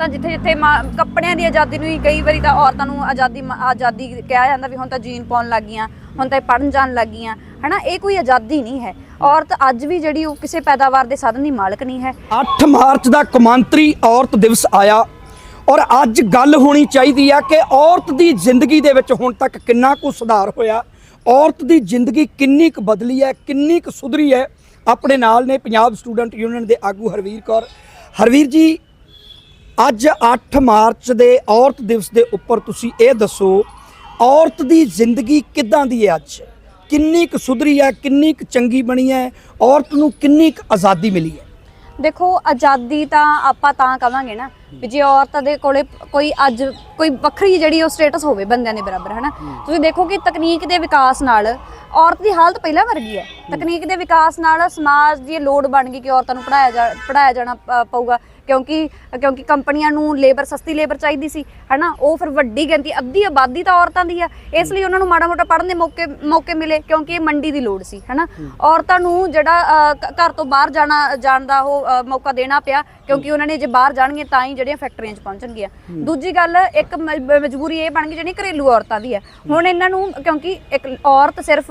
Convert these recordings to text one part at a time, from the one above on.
ਤਾਂ ਜਿੱਥੇ ਜਿੱਥੇ ਮਾ- ਕੱਪੜਿਆਂ ਦੀ ਆਜ਼ਾਦੀ ਨੂੰ ਹੀ ਕਈ ਵਾਰੀ ਤਾਂ ਔਰਤਾਂ ਨੂੰ ਆਜ਼ਾਦੀ ਆਜ਼ਾਦੀ ਕਿਹਾ ਜਾਂਦਾ ਵੀ ਹੁਣ ਤਾਂ ਜੀਨ ਪਾਉਣ ਲੱਗ ਗਈਆਂ ਹੁਣ ਤਾਂ ਇਹ ਪੜਨ ਜਾਣ ਲੱਗ ਗਈਆਂ ਹਨਾ? ਇਹ ਕੋਈ ਆਜ਼ਾਦੀ ਨਹੀਂ ਹੈ। ਔਰਤ ਅੱਜ ਵੀ ਜਿਹੜੀ ਉਹ ਕਿਸੇ ਪੈਦਾਵਾਰ ਦੇ ਸਾਧਨ ਦੀ ਮਾਲਕ ਨਹੀਂ ਹੈ। 8 ਮਾਰਚ ਦਾ ਕੌਮਾਂਤਰੀ ਔਰਤ ਦਿਵਸ ਆਇਆ ਔਰ ਅੱਜ ਗੱਲ ਹੋਣੀ ਚਾਹੀਦੀ ਆ ਕਿ ਔਰਤ ਦੀ ਜ਼ਿੰਦਗੀ ਦੇ ਵਿੱਚ ਹੁਣ ਤੱਕ ਕਿੰਨਾ ਕੁ ਸੁਧਾਰ ਹੋਇਆ, ਔਰਤ ਦੀ ਜ਼ਿੰਦਗੀ ਕਿੰਨੀ ਕੁ ਬਦਲੀ ਹੈ, ਕਿੰਨੀ ਕੁ ਸੁਧਰੀ ਹੈ, ਆਪਣੇ ਨਾਲ ਨੇ ਪੰਜਾਬ ਸਟੂਡੈਂਟ ਯੂਨੀਅਨ ਦੇ ਆਗੂ ਹਰਵੀਰ ਕੌਰ। ਹਰਵੀਰ ਜੀ ਅੱਜ 8 ਮਾਰਚ ਦੇ ਔਰਤ ਦਿਵਸ ਦੇ ਉੱਪਰ ਤੁਸੀਂ ਇਹ ਦੱਸੋ ਔਰਤ ਦੀ ਜ਼ਿੰਦਗੀ ਕਿੱਦਾਂ ਦੀ ਹੈ ਅੱਜ? ਕਿੰਨੀ ਕੁ ਸੁਧਰੀ ਹੈ ਕਿੰਨੀ ਕੁ ਚੰਗੀ ਬਣੀ ਹੈ ਔਰਤ ਨੂੰ ਕਿੰਨੀ ਕੁ ਆਜ਼ਾਦੀ ਮਿਲੀ ਹੈ? ਦੇਖੋ ਆਜ਼ਾਦੀ ਤਾਂ ਆਪਾਂ ਤਾਂ ਕਵਾਂਗੇ ਨਾ ਵੀ ਜੇ ਔਰਤਾਂ ਦੇ ਕੋਲੇ ਕੋਈ ਅੱਜ ਕੋਈ ਵੱਖਰੀ ਜਿਹੜੀ ਉਹ ਸਟੇਟਸ ਹੋਵੇ ਬੰਦਿਆਂ ਦੇ ਬਰਾਬਰ ਹਨਾ? ਤੁਸੀਂ ਦੇਖੋ ਕਿ ਤਕਨੀਕ ਦੇ ਵਿਕਾਸ ਨਾਲ ਔਰਤ ਦੀ ਹਾਲਤ ਪਹਿਲਾਂ ਵਰਗੀ ਹੈ। ਤਕਨੀਕ ਦੇ ਵਿਕਾਸ ਨਾਲ ਸਮਾਜ ਦੀ ਲੋੜ ਬਣ ਗਈ ਕਿ ਔਰਤਾਂ ਨੂੰ ਪੜਾਇਆ ਜਾ ਪੜਾਇਆ ਜਾਣਾ ਪਊਗਾ। ਕਿਉਂਕਿ ਕਿਉਂਕਿ ਕੰਪਨੀਆਂ ਨੂੰ ਲੇਬਰ ਸਸਤੀ ਲੇਬਰ ਚਾਹੀਦੀ ਸੀ ਹਨਾ? ਉਹ ਫਿਰ ਵੱਡੀ ਗਿਣਤੀ ਅੱਧੀ ਆਬਾਦੀ ਤਾਂ ਔਰਤਾਂ ਦੀ ਆ। ਇਸ ਲਈ ਉਹਨਾਂ ਨੂੰ ਮਾੜਾ ਮੋਟਾ ਪੜ੍ਹਨ ਦੇ ਮੌਕੇ ਮੌਕੇ ਮਿਲੇ ਕਿਉਂਕਿ ਇਹ ਮੰਡੀ ਦੀ ਲੋੜ ਸੀ ਹਨਾ? ਔਰਤਾਂ ਨੂੰ ਜਿਹੜਾ ਘਰ ਤੋਂ ਬਾਹਰ ਜਾਣਾ ਜਾਣ ਦਾ ਉਹ ਮੌਕਾ ਦੇਣਾ ਪਿਆ ਕਿਉਂਕਿ ਉਹਨਾਂ ਨੇ ਜੇ ਬਾਹਰ ਜਾਣਗੇ ਤਾਂ ਹੀ ਜਿਹੜੀਆਂ ਫੈਕਟਰੀਆਂ 'ਚ ਪਹੁੰਚਣਗੀਆਂ। ਦੂਜੀ ਗੱਲ ਇੱਕ ਮਜਬੂਰੀ ਇਹ ਬਣ ਗਈ ਜਿਹੜੀ ਘਰੇਲੂ ਔਰਤਾਂ ਦੀ ਹੈ। ਹੁਣ ਇਹਨਾਂ ਨੂੰ ਕਿਉਂਕਿ ਇੱਕ ਔਰਤ ਸਿਰਫ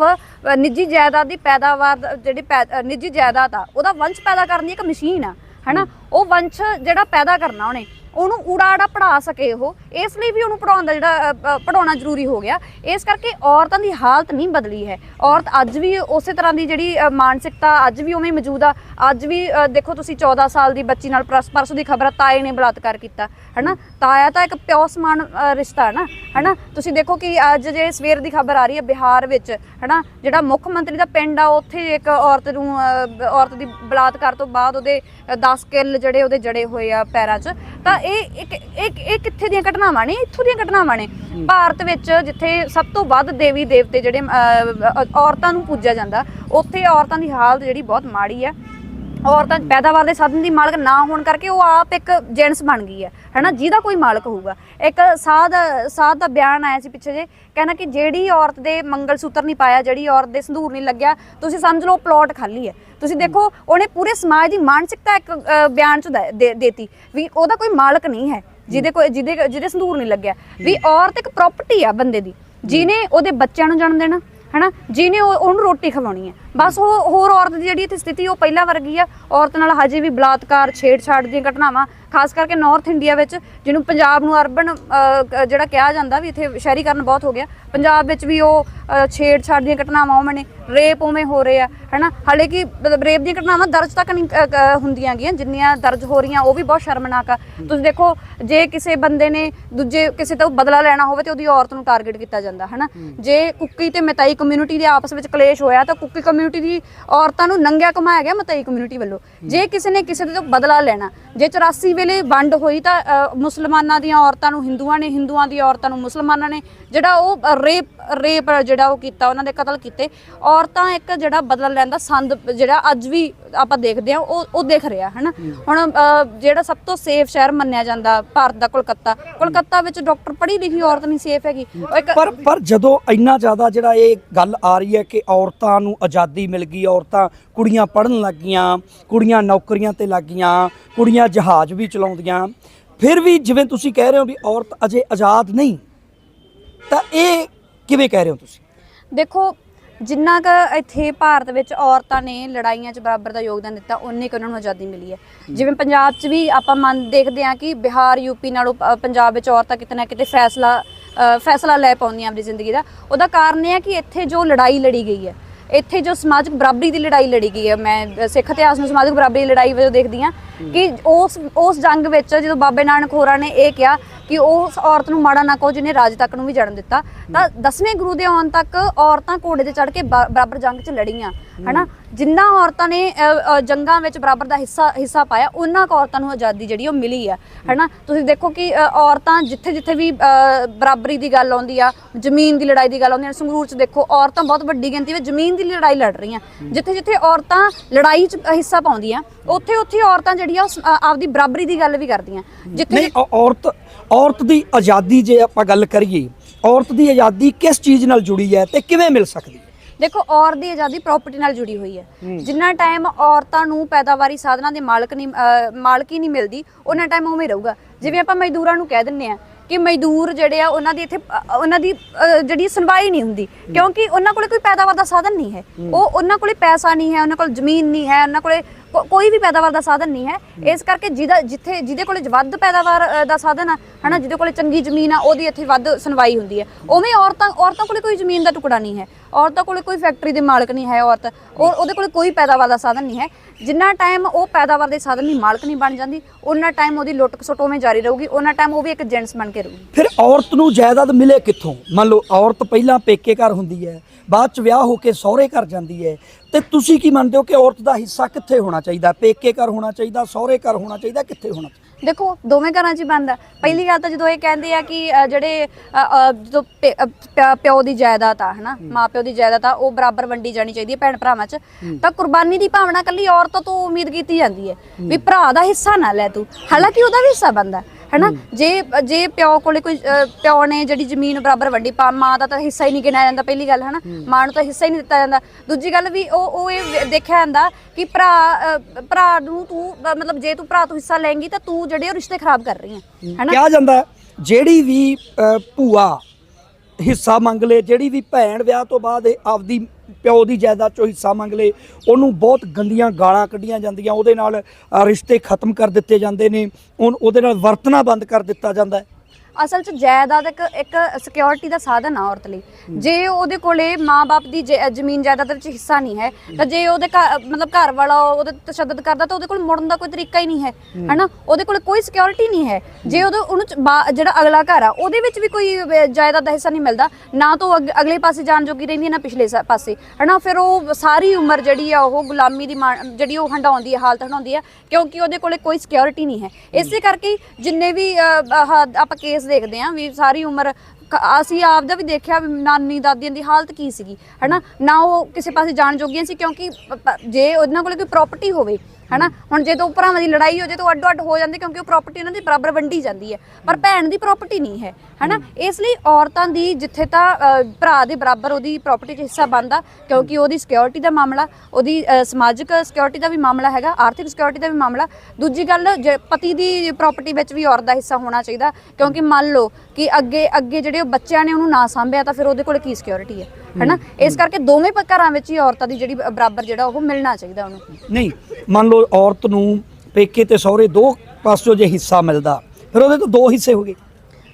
ਨਿੱਜੀ ਜਾਇਦਾਦ ਦੀ ਪੈਦਾਵਾਰ ਜਿਹੜੀ ਨਿੱਜੀ ਜਾਇਦਾਦ ਆ ਉਹਦਾ ਵੰਸ਼ ਪੈਦਾ ਕਰਨ ਦੀ ਇੱਕ ਮਸ਼ੀਨ ਆ। ਹਨਾ? ਉਹ ਵੰਸ਼ ਜਿਹੜਾ ਪੈਦਾ ਕਰਨਾ ਉਹਨੇ। ਉਹਨੂੰ ਊੜਾ ਆੜਾ ਪੜਾ ਸਕੇ ਉਹ। ਇਸ ਲਈ ਵੀ ਉਹਨੂੰ ਪੜਾਉਣ ਦਾ ਜਿਹੜਾ ਅ, ਪੜਾਉਣਾ ਜ਼ਰੂਰੀ ਹੋ ਗਿਆ। ਇਸ ਕਰਕੇ ਔਰਤਾਂ ਦੀ ਹਾਲਤ ਨਹੀਂ ਬਦਲੀ ਹੈ। ਔਰਤ ਅੱਜ ਵੀ ਉਸੇ ਤਰ੍ਹਾਂ ਦੀ ਜਿਹੜੀ ਮਾਨਸਿਕਤਾ ਅੱਜ ਵੀ ਉਵੇਂ ਮੌਜੂਦ ਆ। ਅੱਜ ਵੀ ਦੇਖੋ ਤੁਸੀਂ 14 ਸਾਲ ਦੀ ਬੱਚੀ ਨਾਲ ਪਰਸ- ਪਰਸੋਂ ਦੀ ਖਬਰ ਆ ਤਾਏ ਨੇ ਬਲਾਤਕਾਰ ਕੀਤਾ ਹਨਾ? ਤਾਇਆ ਤਾਂ ਇੱਕ ਪਿਓ ਸਮਾਨ ਅ, ਰਿਸ਼ਤਾ ਹੈ ਨਾ? ਹਨਾ? ਤੁਸੀਂ ਦੇਖੋ ਕਿ ਅੱਜ ਜੇ ਸਵੇਰ ਦੀ ਖਬਰ ਆ ਰਹੀ ਹੈ ਬਿਹਾਰ ਵਿੱਚ ਹਨਾ? ਜਿਹੜਾ ਮੁੱਖ ਮੰਤਰੀ ਦਾ ਪਿੰਡ ਆ ਉੱਥੇ ਇੱਕ ਔਰਤ ਨੂੰ ਔਰਤ ਦੀ ਬਲਾਤਕਾਰ ਤੋਂ ਬਾਅਦ ਉਹਦੇ 10 ਕਿੱਲ ਜਿਹੜੇ ਉਹਦੇ ਜੜੇ ਹੋਏ ਆ ਪੈਰਾਂ 'ਚ ਤਾਂ ਇਹ ਇੱਕ ਇਹ ਇਹ ਕਿੱਥੇ ਦੀਆਂ ਘਟਨਾਵਾਂ ਨੇ? ਇੱਥੋਂ ਦੀਆਂ ਘਟਨਾਵਾਂ ਨੇ। ਭਾਰਤ ਵਿੱਚ ਜਿੱਥੇ ਸਭ ਤੋਂ ਵੱਧ ਦੇਵੀ ਦੇਵਤੇ ਜਿਹੜੇ ਅ, ਅ, ਔਰਤਾਂ ਨੂੰ ਪੂਜਿਆ ਜਾਂਦਾ ਉੱਥੇ ਔਰਤਾਂ ਦੀ ਹਾਲਤ ਜਿਹੜੀ ਬਹੁਤ ਮਾੜੀ ਆ ਔਰਤਾਂ ਪੈਦਾਵਾਰ ਦੇ ਸਾਧਨ ਦੀ ਮਾਲਕ ਨਾ ਹੋਣ ਕਰਕੇ ਉਹ ਆਪ ਇੱਕ ਜੈਂਟਸ ਬਣ ਗਈ ਹੈ ਹਨਾ? ਜਿਹਦਾ ਕੋਈ ਮਾਲਕ ਹੋਊਗਾ। ਇੱਕ ਸਾਧ ਸਾਧ ਦਾ ਬਿਆਨ ਆਇਆ ਸੀ ਪਿੱਛੇ ਜੇ ਕਹਿੰਦਾ ਕਿ ਜਿਹੜੀ ਔਰਤ ਦੇ ਮੰਗਲ ਸੂਤਰ ਨਹੀਂ ਪਾਇਆ ਜਿਹੜੀ ਔਰਤ ਦੇ ਸੰਧੂਰ ਨਹੀਂ ਲੱਗਿਆ ਤੁਸੀਂ ਸਮਝ ਲਓ ਪਲਾਟ ਖਾਲੀ ਹੈ। ਤੁਸੀਂ ਦੇਖੋ ਉਹਨੇ ਪੂਰੇ ਸਮਾਜ ਦੀ ਮਾਨਸਿਕਤਾ ਇੱਕ ਬਿਆਨ ਚ ਦੇਤੀ ਵੀ ਉਹਦਾ ਕੋਈ ਮਾਲਕ ਨਹੀਂ ਹੈ ਜਿਹਦੇ ਕੋਈ ਜਿਹਦੇ ਜਿਹਦੇ ਸੰਧੂਰ ਨਹੀਂ ਲੱਗਿਆ। ਵੀ ਔਰਤ ਇੱਕ ਪ੍ਰਾਪਰਟੀ ਆ ਬੰਦੇ ਦੀ ਜਿਹਨੇ ਉਹਦੇ ਬੱਚਿਆਂ ਨੂੰ ਜਨਮ ਦੇਣਾ ਹਨਾ? ਜਿਹਨੇ ਉਹ- ਉਹਨੂੰ ਰੋਟੀ ਖਵਾਉਣੀ ਹੈ। ਬਸ ਉਹ ਹੋਰ ਔਰਤ ਦੀ ਜਿਹੜੀ ਇੱਥੇ ਸਥਿਤੀ ਉਹ ਪਹਿਲਾਂ ਵਰਗੀ ਆ। ਔਰਤ ਨਾਲ ਹਜੇ ਵੀ ਬਲਾਤਕਾਰ ਛੇੜਛਾੜ ਦੀਆਂ ਘਟਨਾਵਾਂ ਖਾਸ ਕਰਕੇ ਨਾਰਥ ਇੰਡੀਆ ਵਿੱਚ ਜਿਹਨੂੰ ਪੰਜਾਬ ਨੂੰ ਅਰਬਨ ਜਿਹੜਾ ਕਿਹਾ ਜਾਂਦਾ ਵੀ ਇੱਥੇ ਸ਼ਹਿਰੀਕਰਨ ਬਹੁਤ ਹੋ ਗਿਆ। ਪੰਜਾਬ ਵਿੱਚ ਵੀ ਉਹ ਛੇੜਛਾੜ ਦੀਆਂ ਘਟਨਾਵਾਂ ਉਵੇਂ ਨੇ ਰੇਪ ਉਵੇਂ ਹੋ ਰਹੇ ਆ ਹਨਾ? ਹਾਲੇ ਕਿ ਰੇਪ ਦੀਆਂ ਘਟਨਾਵਾਂ ਦਰਜ ਤੱਕ ਨਹੀਂ ਹੁੰਦੀਆਂ ਗੀਆਂ ਜਿੰਨੀਆਂ ਦਰਜ ਹੋ ਰਹੀਆਂ ਉਹ ਵੀ ਬਹੁਤ ਸ਼ਰਮਨਾਕ ਆ। ਤੁਸੀਂ ਦੇਖੋ ਜੇ ਕਿਸੇ ਬੰਦੇ ਨੇ ਦੂਜੇ ਕਿਸੇ ਤੋਂ ਬਦਲਾ ਲੈਣਾ ਹੋਵੇ ਤੇ ਉਹਦੀ ਔਰਤ ਨੂੰ ਟਾਰਗੇਟ ਕੀਤਾ ਜਾਂਦਾ ਹਨਾ? ਜੇ ਕੁੱਕੀ ਤੇ ਮਤਾਈ ਕਮਿਊਨਿਟੀ ਦੇ ਆਪਸ ਵਿੱਚ ਕਲੇਸ਼ ਹੋਇਆ ਤਾਂ ਕੁੱਕੀ ਕਮਿਊਨਿਟੀ ਦੀ ਔਰਤਾਂ ਨੂੰ ਨੰਗਿਆ ਕਮਾਇਆ ਗਿਆ ਮਤਾਈ ਕਮਿਊਨਿਟੀ ਵੱਲੋਂ। ਜੇ ਕਿਸੇ ਨੇ ਕਿਸੇ ਤੋਂ ਬਦਲਾ ਲੈਣਾ, ਜੇ 84 ਵੇਲੇ ਵੰਡ ਹੋਈ ਤਾਂ ਮੁਸਲਮਾਨਾਂ ਦੀਆਂ ਔਰਤਾਂ ਨੂੰ, ਹਿੰਦੂਆਂ ਨੇ, ਹਿੰਦੂਆਂ ਦੀ ਔਰਤਾਂ ਨੂੰ, ਮੁਸਲਮਾਨਾਂ ਨੇ ਜਿਹੜਾ ਉਹ ਰੇਪ ਰੇਪ ਜਿਹੜਾ ਉਹ ਕੀਤਾ, ਉਹਨਾਂ ਦੇ ਕਤਲ ਕੀਤੇ, ਔਰਤਾਂ ਇੱਕ ਜਿਹੜਾ ਬਦਲਾ ਲੈਣ ਦਾ ਸੰਦ ਜਿਹੜਾ ਅੱਜ ਵੀ ਆਪਾਂ ਦੇਖਦੇ ਆ ਉਹ ਉਹ ਦਿਖ ਰਿਹਾ, ਹਨਾ? ਹੁਣ ਜਿਹੜਾ ਸਭ ਤੋਂ ਸੇਫ ਸ਼ਹਿਰ ਮੰਨਿਆ ਜਾਂਦਾ, ਭਾਰਤ ਦਾ ਕੋਲਕਾਤਾ। ਕੋਲਕਾਤਾ ਵਿੱਚ ਡਾਕਟਰ ਪੜ੍ਹੀ ਲਿਖੀ ਔਰਤ ਨਹੀਂ ਸੇਫ ਹੈਗੀ। ਪਰ ਪਰ ਜਦੋਂ ਇੰਨਾ ਜ਼ਿਆਦਾ ਜਿਹੜਾ ਇਹ ਗੱਲ ਆ ਰਹੀ ਹੈ ਕਿ ਔਰਤਾਂ ਨੂੰ ਆਜ਼ਾਦੀ ਮਿਲ ਗਈ ਔਰਤਾਂ ਕੁੜੀਆਂ ਪੜ੍ਹਨ ਲੱਗੀਆਂ ਕੁੜੀਆਂ ਨੌਕਰੀਆਂ ਤੇ ਲੱਗੀਆਂ ਕੁੜੀਆਂ ਜਹਾਜ਼ ਵੀ ਚਲਾਉਂਦੀਆਂ। ਫਿਰ ਵੀ ਜਿਵੇਂ ਤੁਸੀਂ ਕਹਿ ਰਹੇ ਹੋ ਵੀ ਔਰਤ ਅਜੇ ਆਜ਼ਾਦ ਨਹੀਂ ਤਾਂ ਇਹ ਕਿਵੇਂ ਕਹਿ ਰਹੇ ਹੋ ਤੁਸੀਂ? ਦੇਖੋ ਜਿੰਨਾ ਕੁ ਇੱਥੇ ਭਾਰਤ ਵਿੱਚ ਔਰਤਾਂ ਨੇ ਲੜਾਈਆਂ 'ਚ ਬਰਾਬਰ ਦਾ ਯੋਗਦਾਨ ਦਿੱਤਾ ਉਨੀ ਕੁ ਉਹਨਾਂ ਨੂੰ ਆਜ਼ਾਦੀ ਮਿਲੀ ਹੈ। ਜਿਵੇਂ ਪੰਜਾਬ 'ਚ ਵੀ ਆਪਾਂ ਮੰਨ ਦੇਖਦੇ ਹਾਂ ਕਿ ਬਿਹਾਰ ਯੂਪੀ ਨਾਲੋਂ ਪੰਜਾਬ ਵਿੱਚ ਔਰਤਾਂ ਕਿਤੇ ਨਾ ਕਿਤੇ ਫੈਸਲਾ ਫੈਸਲਾ ਲੈ ਪਾਉਂਦੀਆਂ ਆਪਣੀ ਜ਼ਿੰਦਗੀ ਦਾ। ਉਹਦਾ ਕਾਰਨ ਇਹ ਹੈ ਕਿ ਇੱਥੇ ਜੋ ਲੜਾਈ ਲੜੀ ਗਈ ਹੈ ਇੱਥੇ ਜੋ ਸਮਾਜਿਕ ਬਰਾਬਰੀ ਦੀ ਲੜਾਈ ਲੜੀ ਗਈ ਹੈ, ਮੈਂ, ਸਿੱਖ ਇਤਿਹਾਸ ਨੂੰ ਸਮਾਜਿਕ ਬਰਾਬਰੀ ਦੀ ਲੜਾਈ ਵਜੋਂ ਦੇਖਦੀ ਹਾਂ ਕਿ ਉਸ ਉਸ ਜੰਗ ਵਿੱਚ ਜਦੋਂ ਬਾਬੇ ਨਾਨਕ ਹੋਰਾਂ ਨੇ ਇਹ ਕਿਹਾ ਕਿ ਉਸ ਔਰਤ ਨੂੰ ਮਾੜਾ ਨਾ ਕਹੋ ਜਿਹਨੇ ਰਾਜ ਤੱਕ ਨੂੰ ਵੀ ਜਨਮ ਦਿੱਤਾ। ਤਾਂ ਦਸਵੇਂ ਗੁਰੂ ਦੇ ਆਉਣ ਤੱਕ ਔਰਤਾਂ ਘੋੜੇ ਤੇ ਚੜ੍ਹ ਕੇ ਬਰਾਬਰ ਜੰਗ 'ਚ ਲੜੀਆਂ ਹਨਾ? ਜਿੰਨਾ ਔਰਤਾਂ ਨੇ ਜੰਗਾਂ ਵਿੱਚ ਬਰਾਬਰ ਦਾ ਹਿੱਸਾ ਹਿੱਸਾ ਪਾਇਆ ਉਹਨਾਂ ਕੁ ਔਰਤਾਂ ਨੂੰ ਆਜ਼ਾਦੀ ਜਿਹੜੀ ਉਹ ਮਿਲੀ ਆ ਹਨਾ? ਤੁਸੀਂ ਦੇਖੋ ਕਿ ਔਰਤਾਂ ਜਿੱਥੇ ਜਿੱਥੇ ਵੀ ਬਰਾਬਰੀ ਦੀ ਗੱਲ ਆਉਂਦੀ ਆ ਜ਼ਮੀਨ ਦੀ ਲੜਾਈ ਦੀ ਗੱਲ ਆਉਂਦੀ ਆ ਸੰਗਰੂਰ 'ਚ ਦੇਖੋ ਔਰਤਾਂ ਬਹੁਤ ਵੱਡੀ ਗਿਣਤੀ ਵਿੱਚ ਜ਼ਮੀਨ ਦੀ ਲੜਾਈ ਲੜ ਰਹੀਆਂ। ਜਿੱਥੇ ਜਿੱਥੇ ਔਰਤਾਂ ਲੜਾਈ 'ਚ ਹਿੱਸਾ ਪਾਉਂਦੀਆਂ ਉੱਥੇ ਉੱਥੇ ਔਰਤਾਂ ਜਿਹੜੀਆਂ ਉਹ ਆਪਦੀ ਬਰਾਬਰੀ ਦੀ ਗੱਲ ਵੀ ਕਰਦੀਆਂ। ਜਿੱਥੇ ਔਰਤ ਔਰਤ ਦੀ ਆਜ਼ਾਦੀ ਜੇ ਆਪਾਂ ਗੱਲ ਕਰੀਏ ਔਰਤ ਦੀ ਆਜ਼ਾਦੀ ਕਿਸ ਚੀਜ਼ ਨਾਲ ਜੁੜੀ ਹੈ ਤੇ ਕਿਵੇਂ ਮਿਲ ਸਕਦੀ ਹੈ? ਦੇਖੋ ਔਰਤ ਦੀ ਆਜ਼ਾਦੀ ਪ੍ਰਾਪਰਟੀ ਨਾਲ ਜੁੜੀ ਹੋਈ ਹੈ। ਜਿੰਨਾ ਟਾਈਮ ਔਰਤਾਂ ਨੂੰ ਪੈਦਾਵਾਰੀ ਸਾਧਨਾਂ ਦੇ ਮਾਲਕ ਨਹੀਂ ਮਾਲਕੀ ਨਹੀਂ ਮਿਲਦੀ ਉਹਨਾਂ ਟਾਈਮ ਉਵੇਂ ਰਹੂਗਾ। ਜਿਵੇਂ ਆਪਾਂ ਮਜ਼ਦੂਰਾਂ ਨੂੰ ਕਹਿ ਦਿੰਨੇ ਆ ਕਿ ਮਜ਼ਦੂਰ ਜਿਹੜੇ ਆ ਉਹਨਾਂ ਦੀ ਇੱਥੇ ਉਹਨਾਂ ਦੀ ਜਿਹੜੀ ਸੁਣਵਾਈ ਨਹੀਂ ਹੁੰਦੀ ਕਿਉਂਕਿ ਉਹਨਾਂ ਕੋਲੇ ਕੋਈ ਪੈਦਾਵਾਰ ਦਾ ਸਾਧਨ ਨਹੀਂ ਹੈ। ਉਹ ਉਹਨਾਂ ਕੋਲੇ ਪੈਸਾ ਨਹੀਂ ਹੈ ਉਹਨਾਂ ਕੋਲ ਜ਼ਮੀਨ ਨਹੀਂ ਹੈ ਉਹਨਾਂ ਕੋਲੇ ਕੋਈ ਵੀ ਪੈਦਾਵਾਰ ਦਾ ਸਾਧਨ ਨਹੀਂ ਹੈ। ਇਸ ਕਰਕੇ ਜਿਹਦਾ ਜਿੱਥੇ ਜਿਹਦੇ ਕੋਲੇ ਵੱਧ ਪੈਦਾਵਾਰ ਦਾ ਸਾਧਨ ਆ ਹਨਾ ਜਿਹਦੇ ਕੋਲੇ ਚੰਗੀ ਜ਼ਮੀਨ ਆ ਉਹਦੀ ਇੱਥੇ ਵੱਧ ਸੁਣਵਾਈ ਹੁੰਦੀ ਹੈ। ਉਵੇਂ ਔਰਤਾਂ ਔਰਤਾਂ ਕੋਲੇ ਕੋਈ ਜ਼ਮੀਨ ਦਾ ਟੁਕੜਾ ਨਹੀਂ ਹੈ। ਔਰਤਾਂ ਕੋਲੇ ਕੋਈ ਫੈਕਟਰੀ ਦੇ ਮਾਲਕ ਨਹੀਂ ਹੈ ਔਰਤ। ਔਰ ਉਹਦੇ ਕੋਲੇ ਕੋਈ ਪੈਦਾਵਾਰ ਦਾ ਸਾਧਨ ਨਹੀਂ ਹੈ। ਜਿੰਨਾ ਟਾਈਮ ਉਹ ਪੈਦਾਵਾਰ ਦੇ ਸਾਧਨ ਦੀ ਮਾਲਕ ਨਹੀਂ ਬਣ ਜਾਂਦੀ ਉਹਨਾਂ ਟਾਈਮ ਉਹਦੀ ਲੁੱਟ ਖਸੁੱਟ ਉਵੇਂ ਜਾਰੀ ਰਹੂਗੀ ਉਹਨਾਂ ਟਾਈਮ ਉਹ ਵੀ ਇੱਕ ਜੈਂਟਸ ਬਣ ਕੇ ਰਹੂਗੀ। ਫਿਰ ਔਰਤ ਨੂੰ ਜਾਇਦਾਦ ਮਿਲੇ ਕਿੱਥੋਂ? ਮੰਨ ਲਓ ਔਰਤ ਪਹਿਲਾਂ ਪੇਕੇ ਘਰ ਹੁੰਦੀ ਹੈ ਬਾਅਦ ਚ ਵਿਆਹ ਹੋ ਕੇ ਸਹੁਰੇ ਘਰ ਜਾਂਦੀ ਹੈ ਤੇ ਤੁਸੀਂ ਕੀ ਮੰਨਦੇ ਹੋ ਕਿ ਔਰਤ ਦਾ ਹਿੱਸਾ ਕਿੱਥੇ ਹੋਣਾ ਚਾਹੀਦਾ? ਪੇਕੇ ਘਰ ਹੋਣਾ ਚਾਹੀਦਾ ਸਹੁਰੇ ਘਰ ਹੋਣਾ ਚਾਹੀਦਾ ਕਿੱਥੇ ਹੋਣਾ ਚਾਹੀਦਾ? ਦੇਖੋ ਦੋਵੇਂ ਘਰਾਂ 'ਚ ਹੀ ਬਣਦਾ। ਪਹਿਲੀ ਗੱਲ ਤਾਂ ਜਦੋਂ ਇਹ ਕਹਿੰਦੇ ਆ ਕਿ ਅ, ਜਿਹੜੇ ਅ, ਅ, ਜਦੋਂ ਪੇ- ਅ, ਪ- ਪਿਓ ਦੀ ਜਾਇਦਾਦ ਆ ਹਨਾ? ਮਾਪਿਓ ਦੀ ਜਾਇਦਾਦ ਆ ਉਹ ਬਰਾਬਰ ਵੰਡੀ ਜਾਣੀ ਚਾਹੀਦੀ ਹੈ ਭੈਣ ਭਰਾਵਾਂ 'ਚ। ਤਾਂ ਕੁਰਬਾਨੀ ਦੀ ਭਾਵਨਾ ਕੱਲੀ ਔਰਤ ਤੋਂ ਉਮੀਦ ਕੀਤੀ ਜਾਂਦੀ ਹੈ। ਵੀ ਭਰਾ ਦਾ ਹਿੱਸਾ ਨਾ ਲੈ ਤੂੰ। ਹਾਲਾਂਕਿ ਉਹਦਾ ਵੀ ਹਿੱਸਾ ਬਣਦਾ। ਹਨਾ? ਜੇ ਜੇ ਪਿਓ ਕੋਲੇ ਕੋਈ ਪਿਓ ਨੇ ਜਿਹੜੀ ਜ਼ਮੀਨ ਬਰਾਬਰ ਵੰਡੀ ਪਾ ਮਾਂ ਦਾ ਤਾਂ ਹਿੱਸਾ ਹੀ ਨਹੀਂ ਗਿਣਿਆ ਜਾਂਦਾ ਪਹਿਲੀ ਗੱਲ ਹਨਾ? ਮਾਂ ਨੂੰ ਤਾਂ ਹਿੱਸਾ ਹੀ ਨਹੀਂ ਦਿੱਤਾ ਜਾਂਦਾ। ਦੂਜੀ ਗੱਲ ਵੀ ਉਹ ਉਹ ਇਹ ਵੇ- ਦੇਖਿਆ ਜਾਂਦਾ ਕਿ ਭਰਾ ਭਰਾ ਨੂੰ ਤੂੰ ਮਤਲਬ ਜੇ ਤੂੰ ਭਰਾ ਤੋਂ ਹਿੱਸਾ ਲਏਂਗੀ ਤਾਂ ਤੂੰ ਜਿਹੜੇ ਉਹ ਰਿਸ਼ਤੇ ਖਰਾਬ ਕਰ ਰਹੀ ਹੈ ਹਨਾ? ਕਿਹਾ ਜਾਂਦਾ ਹੈ, ਜਿਹੜੀ ਵੀ ਅ, ਭੂਆ ਹਿੱਸਾ ਮੰਗ ਲੇ ਜਿਹੜੀ ਵੀ ਭੈਣ ਵਿਆਹ ਤੋਂ ਬਾਅਦ ਇਹ ਆਪਦੀ ਪਿਓ ਦੀ ਜਾਇਦਾਦ ਚੋਂ ਹਿੱਸਾ ਮੰਗ ਲੇ ਉਹਨੂੰ ਬਹੁਤ ਗੰਦੀਆਂ ਗਾਲਾਂ ਕੱਢੀਆਂ ਜਾਂਦੀਆਂ। ਉਹਦੇ ਨਾਲ ਰਿਸ਼ਤੇ ਖਤਮ ਕਰ ਦਿੱਤੇ ਜਾਂਦੇ ਨੇ। ਉਹਨ- ਉਹਦੇ ਨਾਲ ਵਰਤਣਾ ਬੰਦ ਕਰ ਦਿੱਤਾ ਜਾਂਦਾ ਹੈ। ਅਸਲ 'ਚ ਜਾਇਦਾਦ ਇੱਕ ਇੱਕ ਸਿਕਿਉਰਿਟੀ ਦਾ ਸਾਧਨ ਆ ਔਰਤ ਲਈ। ਜੇ ਉਹਦੇ ਕੋਲੇ ਮਾਂ-ਬਾਪ ਦੀ ਜ- ਜ਼ਮੀਨ ਜਾਇਦਾਦ ਵਿੱਚ ਹਿੱਸਾ ਨਹੀਂ ਹੈ ਤਾਂ ਜੇ ਉਹਦੇ ਘਰ- ਮਤਲਬ ਘਰ ਵਾਲਾ ਉਹਦੇ ਤੇ ਤਸ਼ੱਦਦ ਕਰਦਾ ਤਾਂ ਉਹਦੇ ਕੋਲ ਮੁੜਨ ਦਾ ਕੋਈ ਤਰੀਕਾ ਹੀ ਨਹੀਂ ਹੈ ਹਨਾ? ਉਹਦੇ ਕੋਲ ਕੋਈ ਸਿਕਿਉਰਿਟੀ ਨਹੀਂ ਹੈ। ਜੇ ਉਹਦੇ ਉਹਨੂੰ ਚ- ਬਾ- ਜਿਹੜਾ ਅਗਲਾ ਘਰ ਆ ਉਹਦੇ ਵਿੱਚ ਵੀ ਕੋਈ ਅਹ, ਜਾਇਦਾਦ ਦਾ ਹਿੱਸਾ ਨਹੀਂ ਮਿਲਦਾ ਨਾ ਤਾਂ ਉਹ ਅਗ- ਅਗਲੇ ਪਾਸੇ ਜਾਣ ਜੋਗੀ ਰਹਿੰਦੀ ਹੈ ਨਾ ਪਿਛਲੇ ਸਾ- ਪਾਸੇ ਹਨਾ? ਫਿਰ ਉਹ ਸਾਰੀ ਉਮਰ ਜਿਹੜੀ ਆ ਉਹ ਗੁਲਾਮੀ ਦੀ ਮਾਣ ਜਿਹੜੀ ਉਹ ਹੰਡਾਉਂਦੀ ਹੈ ਹਾਲਤ ਹੰਡਾਉਂਦੀ ਹੈ ਕਿਉਂਕਿ ਉਹਦੇ ਕੋਲੇ ਕੋਈ ਸਿਕਿਉਰਿਟੀ ਨਹੀਂ ਹੈ। ਇਸੇ ਕਰਕੇ ਜਿੰਨੇ ਵੀ ਅਹ, ਆਹ ਆਪਾਂ ਕੇਸ ਦੇਖਦੇ ਆਂ ਵੀ ਸਾਰੀ ਉਮਰ ਕ- ਅਸੀਂ ਆਪ ਦਾ ਵੀ ਦੇਖਿਆ ਵੀ ਨਾਨੀ ਦਾਦੀਆਂ ਦੀ ਹਾਲਤ ਕੀ ਸੀਗੀ, ਹਨਾ? ਨਾ ਉਹ ਕਿਸੇ ਪਾਸੇ ਜਾਣ ਜੋਗੀਆਂ ਸੀ ਕਿਉਂਕਿ ਪ- ਪ- ਜੇ ਉਹਨਾਂ ਕੋਲ ਕੋਈ ਪ੍ਰਾਪਰਟੀ ਹੋਵੇ ਹਨਾ? ਹੁਣ ਜੇ ਦੋ ਭਰਾਵਾਂ ਦੀ ਲੜਾਈ ਹੋ ਜੇ ਤਾਂ ਅੱਡੋ ਅੱਡ ਹੋ ਜਾਂਦੇ ਕਿਉਂਕਿ ਉਹ ਪ੍ਰਾਪਰਟੀ ਉਹਨਾਂ ਦੀ ਬਰਾਬਰ ਵੰਡੀ ਜਾਂਦੀ ਹੈ। ਪਰ ਭੈਣ ਦੀ ਪ੍ਰਾਪਰਟੀ ਨਹੀਂ ਹੈ ਹਨਾ? ਇਸ ਲਈ ਔਰਤਾਂ ਦੀ ਜਿੱਥੇ ਤਾਂ ਭਰਾ ਦੇ ਬਰਾਬਰ ਉਹਦੀ ਪ੍ਰਾਪਰਟੀ 'ਚ ਹਿੱਸਾ ਬਣਦਾ ਕਿਉਂਕਿ ਉਹਦੀ ਸਿਕਿਉਰਿਟੀ ਦਾ ਮਾਮਲਾ ਉਹਦੀ ਸਮਾਜਿਕ ਸਿਕਿਉਰਿਟੀ ਦਾ ਵੀ ਮਾਮਲਾ ਹੈਗਾ ਆਰਥਿਕ ਸਿਕਿਉਰਿਟੀ ਦਾ ਵੀ ਮਾਮਲਾ। ਦੂਜੀ ਗੱਲ ਜੇ ਪਤੀ ਦੀ ਪ੍ਰਾਪਰਟੀ ਵਿੱਚ ਵੀ ਔਰਤ ਦਾ ਹਿੱਸਾ ਹੋਣਾ ਚਾਹੀਦਾ ਕਿਉਂਕਿ ਮੰਨ ਲਓ ਕਿ ਅੱਗੇ ਅੱਗੇ ਜਿਹੜੇ ਉਹ ਬੱਚਿਆਂ ਨੇ ਉਹਨੂੰ ਨਾ ਸਾਂਭਿਆ ਤਾਂ ਫਿਰ ਉਹਦੇ ਕੋਲ ਕੀ ਸਿਕਿਉਰਿਟੀ ਹੈ ਹਨਾ? ਇਸ ਕਰਕੇ ਦੋਵੇਂ ਘਰਾਂ ਵਿੱਚ ਹੀ ਔਰਤਾਂ ਦੀ ਜਿਹੜੀ ਬਰਾਬਰ ਜਿਹੜਾ ਉਹ ਮਿਲਣਾ ਚਾਹੀਦਾ ਉਹਨੂੰ। ਨਹੀਂ ਮੰਨ ਲਓ ਔਰਤ ਨੂੰ ਪੇਕੇ ਤੇ ਸਹੁਰੇ ਦੋ ਪਾਸੋਂ ਜੇ ਹਿੱਸਾ ਮਿਲਦਾ, ਫਿਰ ਉਹਦੇ ਤੋਂ ਦੋ ਹਿੱਸੇ ਹੋ ਗਏ।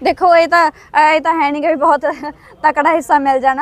ਦੇਖੋ, ਇਹ ਤਾਂ ਇਹ ਤਾਂ ਹੈ ਨਹੀਂ ਕਿ ਵੀ ਬਹੁਤ ਤਕੜਾ ਹਿੱਸਾ ਮਿਲ ਜਾਣਾ।